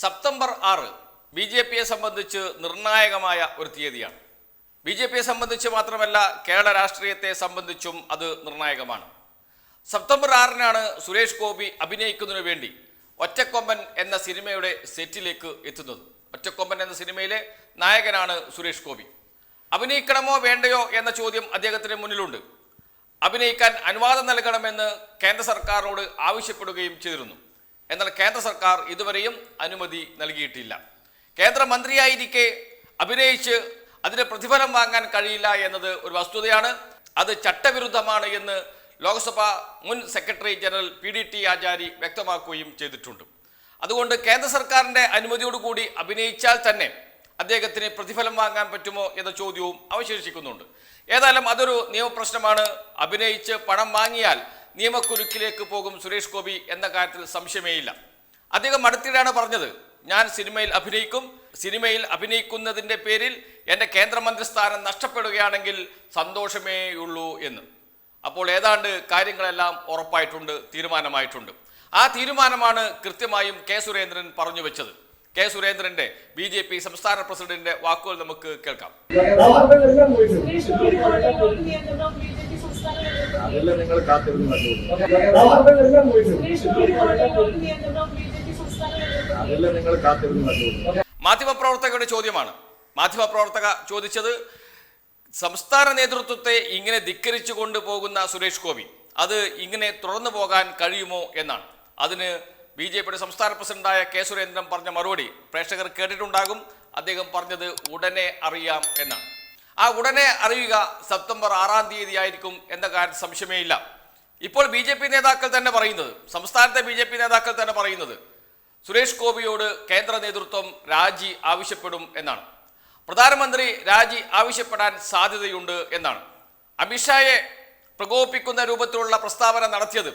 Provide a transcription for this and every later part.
September ആറ് B J പിയെ സംബന്ധിച്ച് നിർണായകമായ ഒരു തീയതിയാണ്. ബി ജെ പിയെ സംബന്ധിച്ച് മാത്രമല്ല കേരള രാഷ്ട്രീയത്തെ സംബന്ധിച്ചും അത് നിർണായകമാണ്. സെപ്റ്റംബർ ആറിനാണ് സുരേഷ് ഗോപി അഭിനയിക്കുന്നതിനു വേണ്ടി ഒറ്റക്കൊമ്പൻ എന്ന സിനിമയുടെ സെറ്റിലേക്ക് എത്തുന്നത്. ഒറ്റക്കൊമ്പൻ എന്ന സിനിമയിലെ നായകനാണ് സുരേഷ് ഗോപി. അഭിനയിക്കണമോ വേണ്ടയോ എന്ന ചോദ്യം അദ്ദേഹത്തിന് മുന്നിലുണ്ട്. അഭിനയിക്കാൻ അനുവാദം നൽകണമെന്ന് കേന്ദ്ര സർക്കാരിനോട് ആവശ്യപ്പെടുകയും ചെയ്തിരുന്നു. എന്നാൽ കേന്ദ്ര സർക്കാർ ഇതുവരെയും അനുമതി നൽകിയിട്ടില്ല. കേന്ദ്രമന്ത്രിയായിരിക്കെ അഭിനയിച്ച് അതിന് പ്രതിഫലം വാങ്ങാൻ കഴിയില്ല എന്നത് ഒരു വസ്തുതയാണ്. അത് ചട്ടവിരുദ്ധമാണ് എന്ന് ലോക്സഭ മുൻ secretary general P D T Achari വ്യക്തമാക്കുകയും ചെയ്തിട്ടുണ്ട്. അതുകൊണ്ട് കേന്ദ്ര സർക്കാരിന്റെ അനുമതിയോടുകൂടി അഭിനയിച്ചാൽ തന്നെ അദ്ദേഹത്തിന് പ്രതിഫലം വാങ്ങാൻ പറ്റുമോ എന്ന ചോദ്യവും അവശേഷിക്കുന്നുണ്ട്. ഏതായാലും അതൊരു നിയമപ്രശ്നമാണ്. അഭിനയിച്ച് പണം വാങ്ങിയാൽ നിയമക്കുരുക്കിലേക്ക് പോകും സുരേഷ് ഗോപി എന്ന കാര്യത്തിൽ സംശയമേയില്ല. അദ്ദേഹം അടുത്തിടെയാണ് പറഞ്ഞത് ഞാൻ സിനിമയിൽ അഭിനയിക്കും. സിനിമയിൽ അഭിനയിക്കുന്നതിന്റെ പേരിൽ എന്റെ കേന്ദ്രമന്ത്രി സ്ഥാനം നഷ്ടപ്പെടുകയാണെങ്കിൽ സന്തോഷമേ ഉള്ളൂ എന്ന്. അപ്പോൾ ഏതാണ്ട് കാര്യങ്ങളെല്ലാം ഉറപ്പായിട്ടുണ്ട് തീരുമാനമായിട്ടുണ്ട്. ആ തീരുമാനമാണ് കൃത്യമായും കെ സുരേന്ദ്രൻ പറഞ്ഞു വെച്ചത്. കെ സുരേന്ദ്രന്റെ ബി ജെ പി സംസ്ഥാന പ്രസിഡന്റിന്റെ വാക്കുകൾ നമുക്ക് കേൾക്കാം. അതെല്ലാം നിങ്ങൾ കാത്തിരുന്ന് കണ്ടു. മാധ്യമപ്രവർത്തകരുടെ ചോദ്യമാണ്. മാധ്യമപ്രവർത്തക ചോദിച്ചത് സംസ്ഥാന നേതൃത്വത്തെ ഇങ്ങനെ ധിക്കരിച്ചു കൊണ്ടുപോകുന്ന സുരേഷ് ഗോപി അത് ഇങ്ങനെ തുടർന്നു പോകാൻ കഴിയുമോ എന്നാണ്. അതിന് ബി ജെ പിയുടെ സംസ്ഥാന പ്രസിഡന്റായ കെ സുരേന്ദ്രൻ പറഞ്ഞ മറുപടി പ്രേക്ഷകർ കേട്ടിട്ടുണ്ടാകും. അദ്ദേഹം പറഞ്ഞത് ഉടനെ അറിയാം എന്നാണ്. ആ ഉടനെ അറിയുക സെപ്റ്റംബർ ആറാം തീയതി ആയിരിക്കും എന്ന കാര്യത്തിൽ സംശയമേ ഇല്ല ഇപ്പോൾ ബി ജെ പി നേതാക്കൾ തന്നെ പറയുന്നത് സംസ്ഥാനത്തെ ബി ജെ പി നേതാക്കൾ തന്നെ പറയുന്നത് സുരേഷ് ഗോപിയോട് കേന്ദ്ര നേതൃത്വം രാജി ആവശ്യപ്പെടും എന്നാണ്. പ്രധാനമന്ത്രി രാജി ആവശ്യപ്പെടാൻ സാധ്യതയുണ്ട് എന്നാണ്. അമിത്ഷായെ പ്രകോപിപ്പിക്കുന്ന രൂപത്തിലുള്ള പ്രസ്താവന നടത്തിയത്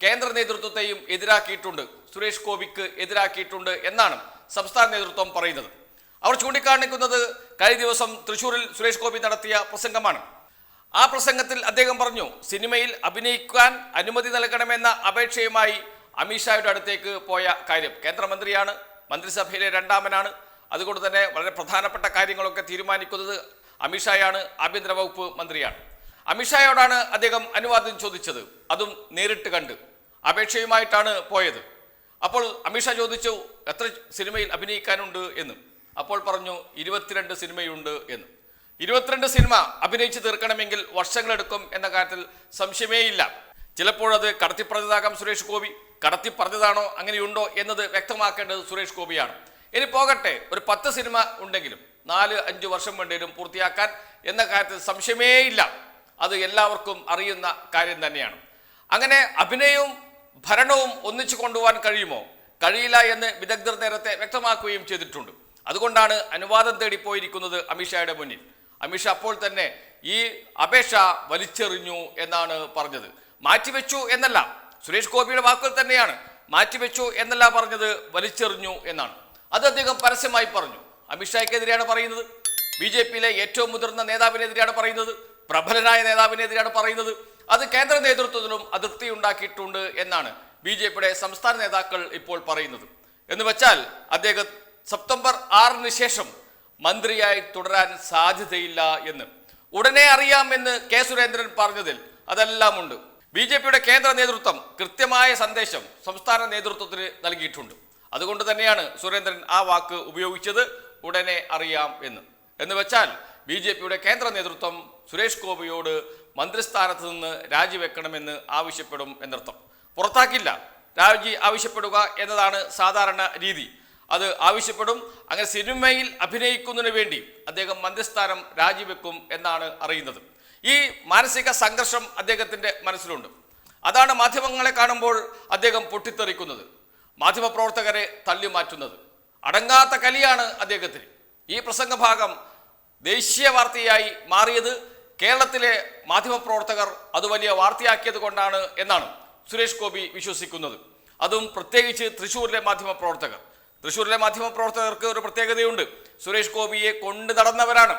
കേന്ദ്ര നേതൃത്വത്തെയും എതിരാക്കിയിട്ടുണ്ട് സുരേഷ് ഗോപിക്ക് എതിരാക്കിയിട്ടുണ്ട് എന്നാണ് സംസ്ഥാന നേതൃത്വം പറയുന്നത്. അവർ ചൂണ്ടിക്കാണിക്കുന്നത് കഴിഞ്ഞ ദിവസം തൃശൂരിൽ സുരേഷ് ഗോപി നടത്തിയ പ്രസംഗമാണ്. ആ പ്രസംഗത്തിൽ അദ്ദേഹം പറഞ്ഞു സിനിമയിൽ അഭിനയിക്കാൻ അനുമതി നൽകണമെന്ന അപേക്ഷയുമായി അമിത്ഷായുടെ അടുത്തേക്ക് പോയ കാര്യം കേന്ദ്രമന്ത്രിയാണ് മന്ത്രിസഭയിലെ രണ്ടാമനാണ്. അതുകൊണ്ട് തന്നെ വളരെ പ്രധാനപ്പെട്ട കാര്യങ്ങളൊക്കെ തീരുമാനിക്കുന്നത് അമിത്ഷായാണ് ആഭ്യന്തര വകുപ്പ് മന്ത്രിയാണ്. അമിത്ഷായോടാണ് അദ്ദേഹം അനുവാദം ചോദിച്ചത്. അതും നേരിട്ട് കണ്ട് അപേക്ഷയുമായിട്ടാണ് പോയത്. അപ്പോൾ അമിത്ഷാ ചോദിച്ചു എത്ര സിനിമയിൽ അഭിനയിക്കാനുണ്ട്? എന്ന്. അപ്പോൾ പറഞ്ഞു ഇരുപത്തിരണ്ട് സിനിമയുണ്ട് എന്ന്. ഇരുപത്തിരണ്ട് സിനിമ അഭിനയിച്ച് തീർക്കണമെങ്കിൽ വർഷങ്ങളെടുക്കും എന്ന കാര്യത്തിൽ സംശയമേയില്ല. ചിലപ്പോഴത് കടത്തിപ്പറഞ്ഞതാകാം സുരേഷ് ഗോപി. കടത്തിപ്പറഞ്ഞതാണോ അങ്ങനെയുണ്ടോ എന്നത് വ്യക്തമാക്കേണ്ടത് സുരേഷ് ഗോപിയാണ്. ഇനി പോകട്ടെ ഒരു പത്ത് സിനിമ ഉണ്ടെങ്കിലും നാല് അഞ്ച് വർഷം വേണ്ടിവരും പൂർത്തിയാക്കാൻ എന്ന കാര്യത്തിൽ സംശയമേയില്ല. അത് എല്ലാവർക്കും അറിയുന്ന കാര്യം തന്നെയാണ്. അങ്ങനെ അഭിനയവും ഭരണവും ഒന്നിച്ചു കൊണ്ടുപോകാൻ കഴിയുമോ? കഴിയില്ല എന്ന് വിദഗ്ധർ നേരത്തെ വ്യക്തമാക്കുകയും ചെയ്തിട്ടുണ്ട്. അതുകൊണ്ടാണ് അനുവാദം തേടിപ്പോയിരിക്കുന്നത് അമിത്ഷായുടെ മുന്നിൽ. അമിത്ഷാ അപ്പോൾ തന്നെ ഈ അപേക്ഷ വലിച്ചെറിഞ്ഞു എന്നാണ് പറഞ്ഞത്. മാറ്റിവെച്ചു എന്നല്ല സുരേഷ് ഗോപിയുടെ വാക്കുകൾ തന്നെയാണ്. മാറ്റിവെച്ചു എന്നല്ല പറഞ്ഞത് വലിച്ചെറിഞ്ഞു എന്നാണ്. അത് അദ്ദേഹം പരസ്യമായി പറഞ്ഞു. അമിത്ഷായ്ക്കെതിരെയാണ് പറയുന്നത്. ബി ജെ പിയിലെ ഏറ്റവും മുതിർന്ന നേതാവിനെതിരെയാണ് പറയുന്നത്. പ്രബലനായ നേതാവിനെതിരെയാണ് പറയുന്നത്. അത് കേന്ദ്ര നേതൃത്വത്തിലും അതൃപ്തി ഉണ്ടാക്കിയിട്ടുണ്ട് എന്നാണ് ബി ജെ പിയുടെ സംസ്ഥാന നേതാക്കൾ ഇപ്പോൾ പറയുന്നത്. എന്ന് വെച്ചാൽ അദ്ദേഹം സെപ്റ്റംബർ ആറിന് ശേഷം മന്ത്രിയായി തുടരാൻ സാധ്യതയില്ല എന്ന്. ഉടനെ അറിയാമെന്ന് കെ സുരേന്ദ്രൻ പറഞ്ഞതിൽ അതെല്ലാം ഉണ്ട് ബി ജെ പിയുടെ കേന്ദ്ര നേതൃത്വം കൃത്യമായ സന്ദേശം സംസ്ഥാന നേതൃത്വത്തിന് നൽകിയിട്ടുണ്ട്. അതുകൊണ്ട് തന്നെയാണ് സുരേന്ദ്രൻ ആ വാക്ക് ഉപയോഗിച്ചത് ഉടനെ അറിയാം എന്ന്. എന്ന് വെച്ചാൽ ബി ജെ പിയുടെ കേന്ദ്ര നേതൃത്വം സുരേഷ് ഗോപിയോട് മന്ത്രിസ്ഥാനത്ത് നിന്ന് രാജിവെക്കണമെന്ന് ആവശ്യപ്പെടും എന്നർത്ഥം. പുറത്താക്കില്ല. രാജി ആവശ്യപ്പെടുക എന്നതാണ് സാധാരണ രീതി. അത് ആവശ്യപ്പെടും. അങ്ങനെ സിനിമയിൽ അഭിനയിക്കുന്നതിന് വേണ്ടി അദ്ദേഹം മന്ത്രിസ്ഥാനം രാജിവെക്കും എന്നാണ് അറിയുന്നത്. ഈ മാനസിക സംഘർഷം അദ്ദേഹത്തിന്റെ മനസ്സിലുണ്ട്. അതാണ് മാധ്യമങ്ങളെ കാണുമ്പോൾ അദ്ദേഹം പൊട്ടിത്തെറിക്കുന്നത്. മാധ്യമപ്രവർത്തകരെ തള്ളി മാറ്റുന്നത് അടങ്ങാത്ത കലിയാണ് അദ്ദേഹത്തിന്. ഈ പ്രസംഗഭാഗം ദേശീയ വാർത്തയായി മാറിയത് കേരളത്തിലെ മാധ്യമപ്രവർത്തകർ അത് വലിയ വാർത്തയാക്കിയത് കൊണ്ടാണ് എന്നാണ് സുരേഷ് ഗോപി വിശ്വസിക്കുന്നത്. അതും പ്രത്യേകിച്ച് തൃശ്ശൂരിലെ മാധ്യമപ്രവർത്തകർ തൃശ്ശൂരിലെ മാധ്യമപ്രവർത്തകർക്ക് ഒരു പ്രത്യേകതയുണ്ട്. സുരേഷ് ഗോപിയെ കൊണ്ടു നടന്നവരാണ്.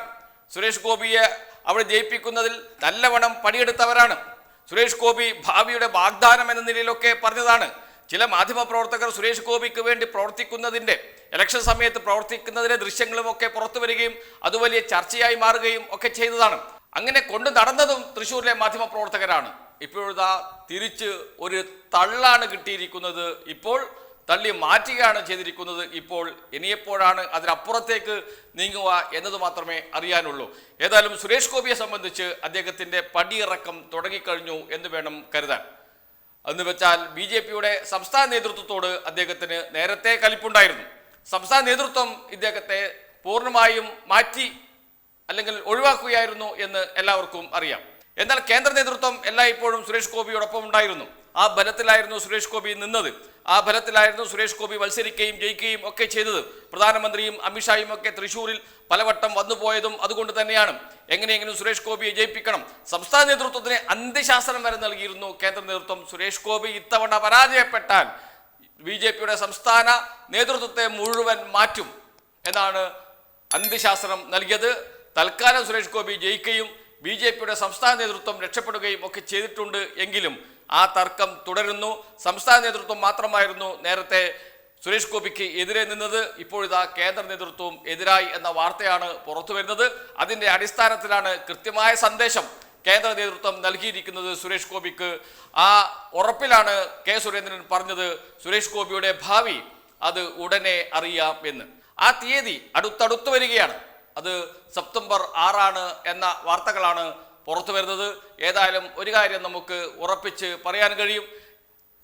സുരേഷ് ഗോപിയെ അവിടെ ജയിപ്പിക്കുന്നതിൽ നല്ലവണ്ണം പണിയെടുത്തവരാണ്. സുരേഷ് ഗോപി ഭാവിയുടെ വാഗ്ദാനം എന്ന നിലയിലൊക്കെ പറഞ്ഞതാണ്. ചില മാധ്യമപ്രവർത്തകർ സുരേഷ് ഗോപിക്ക് വേണ്ടി പ്രവർത്തിക്കുന്നതിന്റെ ഇലക്ഷൻ സമയത്ത് പ്രവർത്തിക്കുന്നതിന്റെ ദൃശ്യങ്ങളും ഒക്കെ പുറത്തു വരികയും അത് വലിയ ചർച്ചയായി മാറുകയും ഒക്കെ ചെയ്തതാണ്. അങ്ങനെ കൊണ്ടു നടന്നതും തൃശ്ശൂരിലെ മാധ്യമപ്രവർത്തകരാണ്. ഇപ്പോഴത്തെ തിരിച്ച് ഒരു തള്ളാണ് കിട്ടിയിരിക്കുന്നത്. ഇപ്പോൾ തള്ളി മാറ്റുകയാണ് ചെയ്തിരിക്കുന്നത് ഇപ്പോൾ ഇനിയെപ്പോഴാണ് അതിനപ്പുറത്തേക്ക് നീങ്ങുക എന്നത് മാത്രമേ അറിയാനുള്ളൂ. ഏതായാലും സുരേഷ് ഗോപിയെ സംബന്ധിച്ച് അദ്ദേഹത്തിന്റെ പടിയിറക്കം തുടങ്ങിക്കഴിഞ്ഞു എന്ന് വേണം കരുതാൻ. എന്ന് വെച്ചാൽ ബി ജെ പിയുടെ സംസ്ഥാന നേതൃത്വത്തോട് അദ്ദേഹത്തിന് നേരത്തെ കലിപ്പുണ്ടായിരുന്നു. സംസ്ഥാന നേതൃത്വം ഇദ്ദേഹത്തെ പൂർണമായും മാറ്റി അല്ലെങ്കിൽ ഒഴിവാക്കുകയായിരുന്നു എന്ന് എല്ലാവർക്കും അറിയാം. എന്നാൽ കേന്ദ്ര നേതൃത്വം എല്ലായ്പ്പോഴും സുരേഷ് ഗോപിയോടൊപ്പം ഉണ്ടായിരുന്നു. ആ ബലത്തിലായിരുന്നു സുരേഷ് ഗോപി നിന്നത്. ആ ഫലത്തിലായിരുന്നു സുരേഷ് ഗോപി മത്സരിക്കുകയും ജയിക്കുകയും ഒക്കെ ചെയ്തത്. പ്രധാനമന്ത്രിയും അമിത്ഷായും ഒക്കെ തൃശ്ശൂരിൽ പലവട്ടം വന്നുപോയതും അതുകൊണ്ട് തന്നെയാണ്. എങ്ങനെയെങ്കിലും സുരേഷ് ഗോപിയെ ജയിപ്പിക്കണം. സംസ്ഥാന നേതൃത്വത്തിന് അന്ത്യശാസനം വരെ നൽകിയിരുന്നു കേന്ദ്ര നേതൃത്വം സുരേഷ് ഗോപി. ഇത്തവണ പരാജയപ്പെട്ടാൽ ബി ജെ പിയുടെ സംസ്ഥാന നേതൃത്വത്തെ മുഴുവൻ മാറ്റും എന്നാണ് അന്ത്യശാസനം നൽകിയത്. തൽക്കാലം സുരേഷ് ഗോപി ജയിക്കുകയും ബി ജെ പിയുടെ സംസ്ഥാന നേതൃത്വം രക്ഷപ്പെടുകയും ഒക്കെ ചെയ്തിട്ടുണ്ട് എങ്കിലും ആ തർക്കം തുടരുന്നു. സംസ്ഥാന നേതൃത്വം മാത്രമായിരുന്നു നേരത്തെ സുരേഷ് ഗോപിക്ക് എതിരെ നിന്നത്. ഇപ്പോഴിതാ കേന്ദ്ര നേതൃത്വവും എതിരായി എന്ന വാർത്തയാണ് പുറത്തു വരുന്നത്. അതിന്റെ അടിസ്ഥാനത്തിലാണ് കൃത്യമായ സന്ദേശം കേന്ദ്ര നേതൃത്വം നൽകിയിരിക്കുന്നത് സുരേഷ് ഗോപിക്ക്. ആ ഉറപ്പിലാണ് കെ സുരേന്ദ്രൻ പറഞ്ഞത് സുരേഷ് ഗോപിയുടെ ഭാവി അത് ഉടനെ അറിയാം എന്ന്. ആ തീയതി അടുത്തടുത്ത് വരികയാണ്. അത് സെപ്റ്റംബർ ആറാണ് എന്ന വാർത്തകളാണ് പുറത്തു വരുന്നത്. ഏതായാലും ഒരു കാര്യം നമുക്ക് ഉറപ്പിച്ച് പറയാൻ കഴിയും.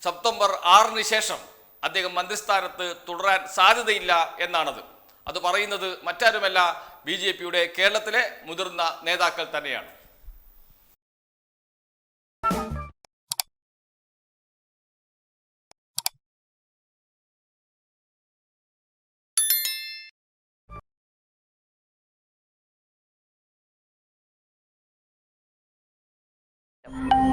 സെപ്റ്റംബർ ആറിന് ശേഷം അദ്ദേഹം മന്ത്രിസ്ഥാനത്ത് തുടരാൻ സാധ്യതയില്ല എന്നാണത്. അത് പറയുന്നത് മറ്റാരുമല്ല ബി കേരളത്തിലെ മുതിർന്ന നേതാക്കൾ തന്നെയാണ്. Yep.